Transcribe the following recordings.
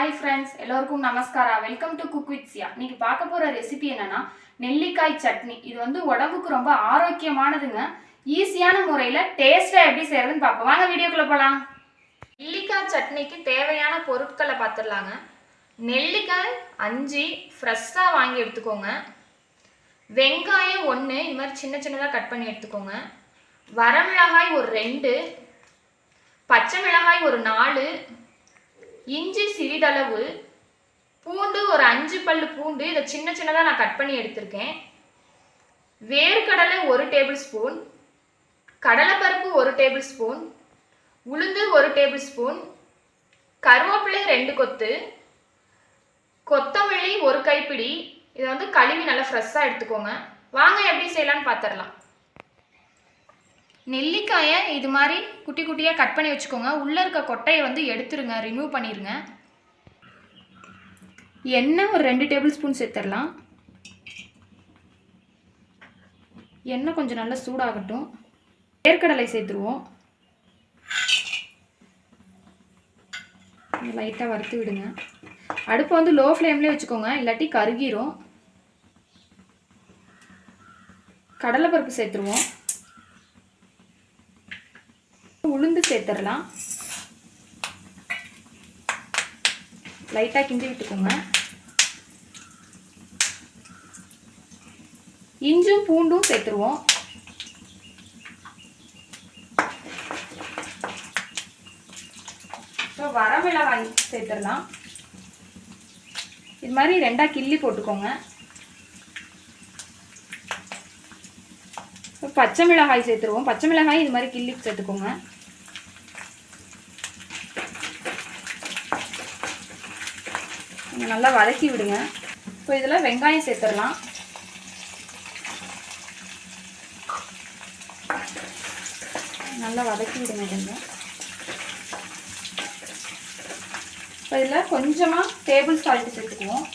Hi friends எல்லோருக்கும் நமஸ்காரா? Welcome to cook with Sia இன்னைக்கு பார்க்க போகிற ரெசிபி என்னன்னா நெல்லிக்காய் சட்னி. இது வந்து உடம்புக்கு ரொம்ப ஆரோக்கியமானதுங்க. ஈஸியான முறையில் டேஸ்ட்டாக எப்படி செய்யறதுன்னு பார்ப்போம். வாங்க வீடியோக்குள்ளே போகலாம் நெல்லிக்காய் சட்னிக்கு தேவையான பொருட்களை பார்த்துடலாங்க. நெல்லிக்காய் அஞ்சு ஃப்ரெஷ்ஷாக வாங்கி எடுத்துக்கோங்க. வெங்காயம் ஒன்று இது மாதிரி சின்ன சின்னதாக கட் பண்ணி எடுத்துக்கோங்க. வரமிளகாய் ஒரு ரெண்டு பச்சை மிளகாய் ஒரு நாலு இஞ்சி சிறிதளவு பூண்டு ஒரு அஞ்சு பல்லு பூண்டு இதை சின்ன சின்னதாக நான் கட் பண்ணி எடுத்திருக்கேன். வேர்க்கடலை ஒரு டேபிள் ஸ்பூன் கடலைப்பருப்பு ஒரு டேபிள் ஸ்பூன் உளுந்து ஒரு டேபிள் ஸ்பூன் கருவேப்பிலை ரெண்டு கொத்து கொத்தமல்லி ஒரு கைப்பிடி இதை வந்து கழுவி நல்லா ஃப்ரெஷ்ஷாக எடுத்துக்கோங்க. வாங்க எப்படி செய்யலான்னு பார்த்துடலாம் நெல்லிக்காயை இது மாதிரி குட்டி குட்டியாக கட் பண்ணி வச்சுக்கோங்க. உள்ளே இருக்க கொட்டையை வந்து எடுத்துருங்க ரிமூவ் பண்ணிடுங்க எண்ணெய் ஒரு ரெண்டு டேபிள் ஸ்பூன் சேர்த்துடலாம். எண்ணெய் கொஞ்சம் நல்லா சூடாகட்டும். வேர்க்கடலை சேர்த்துருவோம். லைட்டாக வறுத்து விடுங்க. அடுப்பை வந்து லோ ஃப்ளேம்லேயே வச்சுக்கோங்க இல்லாட்டி கருகிரும். கடலைப்பருப்பு சேர்த்துருவோம் உளுந்து சேர்த்துடலாம். லைட்டாக கிண்டி விட்டுக்கோங்க. இஞ்சும் பூண்டும் சேர்த்துருவோம். இப்போ வரமிளகாய் சேர்த்துடலாம். இது மாதிரி ரெண்டாக கிள்ளி போட்டுக்கோங்க. பச்சை மிளகாய் சேர்த்துருவோம். பச்சை மிளகாய் இது மாதிரி கிள்ளி சேர்த்துக்கோங்க. நீங்கள் நல்லா வதக்கி விடுங்க. இப்போ இதில் வெங்காயம் சேர்த்துடலாம். நல்லா வதக்கி விடுங்க கொஞ்சம் இப்போ இதில் கொஞ்சமாக டேபிள் சால்ட் சேர்த்துக்குவோம்.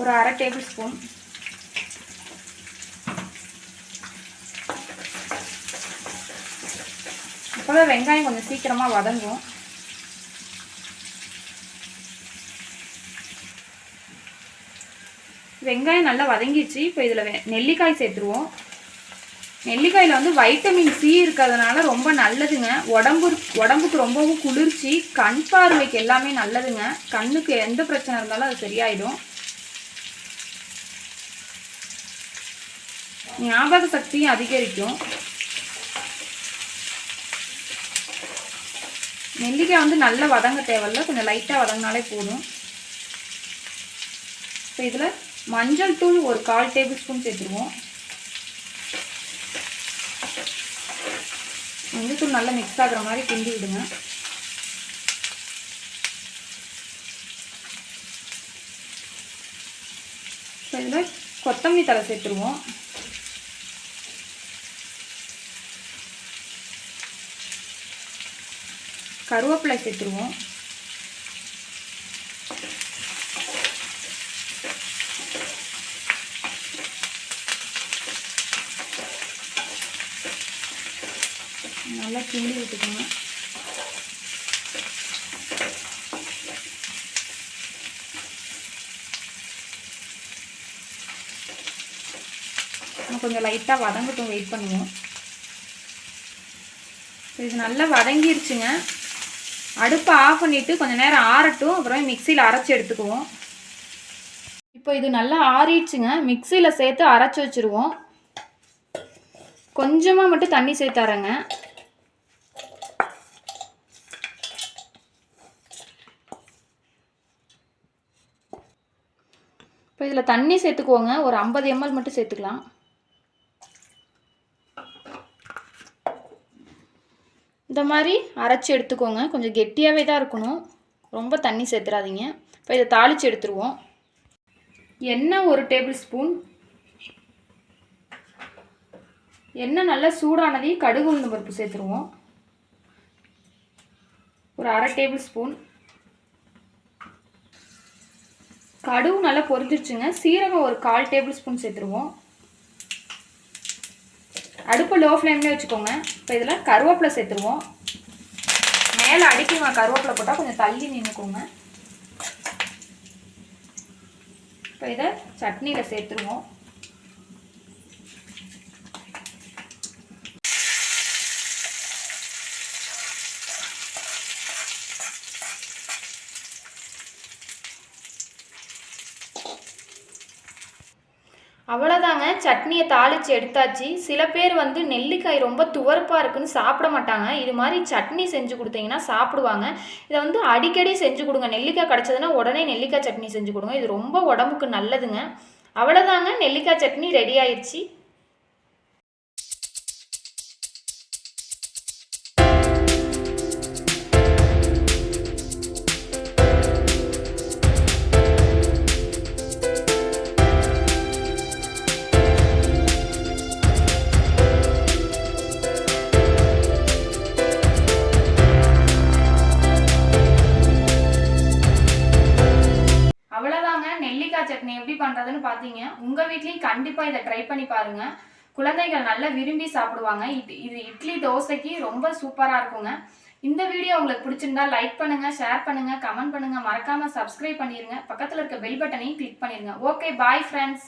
ஒரு அரை டேபிள் ஸ்பூன் அப்போ வெங்காயம் கொஞ்சம் சீக்கிரமாக வதங்கும். வெங்காயம் நல்லா வதங்கிடுச்சு. இப்போ இதில் நெல்லிக்காய் சேர்த்துருவோம். நெல்லிக்காயில் வந்து வைட்டமின் சி இருக்கிறதுனால ரொம்ப நல்லதுங்க. உடம்பு உடம்புக்கு ரொம்பவும் குளிர்ச்சி கண் பார்வைக்கு எல்லாமே நல்லதுங்க. கண்ணுக்கு எந்த பிரச்சனை இருந்தாலும் அது சரியாயிடும். ஞாபக சக்தியும் அதிகரிக்கும். நெல்லிக்காய் வந்து நல்லா வதங்க தேவையில்ல. கொஞ்சம் லைட்டாக வதங்கினாலே போதும். இப்போ இதில் மஞ்சள் தூள் ஒரு கால் டேபிள் ஸ்பூன் சேர்த்துருவோம். மஞ்சள் தூள் நல்லா மிக்ஸ் ஆகுற மாதிரி கிண்டி விடுங்க. இதில் கொத்தமல்லி தலை சேர்த்துருவோம். கருவேப்பிலை சேர்த்துருவோம். நல்லா கிண்டி விட்டுக்கோங்க. கொஞ்சம் லைட்டாக வதங்கட்டும் வெயிட் பண்ணுவோம். இது நல்லா வதங்கிருச்சுங்க. அடுப்பை ஆஃப் பண்ணிவிட்டு கொஞ்சம் நேரம் ஆறட்டும் அப்புறம் மிக்சியில் அரைச்சி எடுத்துக்குவோம். இப்போ இது நல்லா ஆறிடுச்சுங்க. மிக்சியில் சேர்த்து அரைச்சி வச்சுருவோம். கொஞ்சமாக மட்டும் தண்ணி சேர்த்தாரங்க இப்போ இதில் தண்ணி சேர்த்துக்குவோங்க ஒரு ஐம்பது எம்எல் மட்டும் சேர்த்துக்கலாம். இந்த மாதிரி அரைச்சி எடுத்துக்கோங்க. கொஞ்சம் கெட்டியாகவே தான் இருக்கணும். ரொம்ப தண்ணி சேர்த்துறாதீங்க. இப்போ இதை தாளித்து எடுத்துருவோம். எண்ணெய் ஒரு டேபிள் ஸ்பூன். எண்ணெய் நல்லா சூடானதையும் கடுகு உளுந்து பருப்பு சேர்த்துருவோம். ஒரு அரை டேபிள் ஸ்பூன். கடுகு நல்லா பொரிஞ்சிருச்சுங்க. சீரகம் ஒரு கால் டேபிள் ஸ்பூன் சேர்த்துருவோம். அடுப்பு லோ ஃப்ளேம்லேயே வச்சுக்கோங்க. இப்போ இதில் கருவேப்பிலை சேர்த்துருவோம். மேலே அடிக்குங்க கருவேப்பிலை போட்டால் கொஞ்சம் தள்ளி நின்றுக்கோங்க இப்போ இதை சட்னியில் சேர்த்துருவோம். அவ்வளோதாங்க சட்னியை தாளித்து எடுத்தாச்சு. சில பேர் வந்து நெல்லிக்காய் ரொம்ப துவர்ப்பாக இருக்குன்னு சாப்பிட மாட்டாங்க. இது மாதிரி சட்னி செஞ்சு கொடுத்தீங்கன்னா சாப்பிடுவாங்க. இதை வந்து அடிக்கடி செஞ்சு கொடுங்க. நெல்லிக்காய் கிடச்சதுன்னா உடனே நெல்லிக்காய் சட்னி செஞ்சு கொடுங்க. இது ரொம்ப உடம்புக்கு நல்லதுங்க. அவ்வளோதாங்க நெல்லிக்காய் சட்னி ரெடி ஆயிடுச்சு நெல்லிக்காய் சட்னி எப்படி பண்ணுறதுன்னு பார்த்தீங்க உங்கள் வீட்லேயும் கண்டிப்பாக இதை ட்ரை பண்ணி பாருங்கள் குழந்தைகள் நல்லா விரும்பி சாப்பிடுவாங்க. இது இது இட்லி தோசைக்கு ரொம்ப சூப்பராக இருக்குங்க. இந்த வீடியோ உங்களுக்கு பிடிச்சிருந்தா லைக் பண்ணுங்க ஷேர் பண்ணுங்க கமெண்ட் பண்ணுங்க. மறக்காம சப்ஸ்கிரைப் பண்ணிருங்க. பக்கத்தில் இருக்க பெல் பட்டனையும் கிளிக் பண்ணிருங்க. Okay bye friends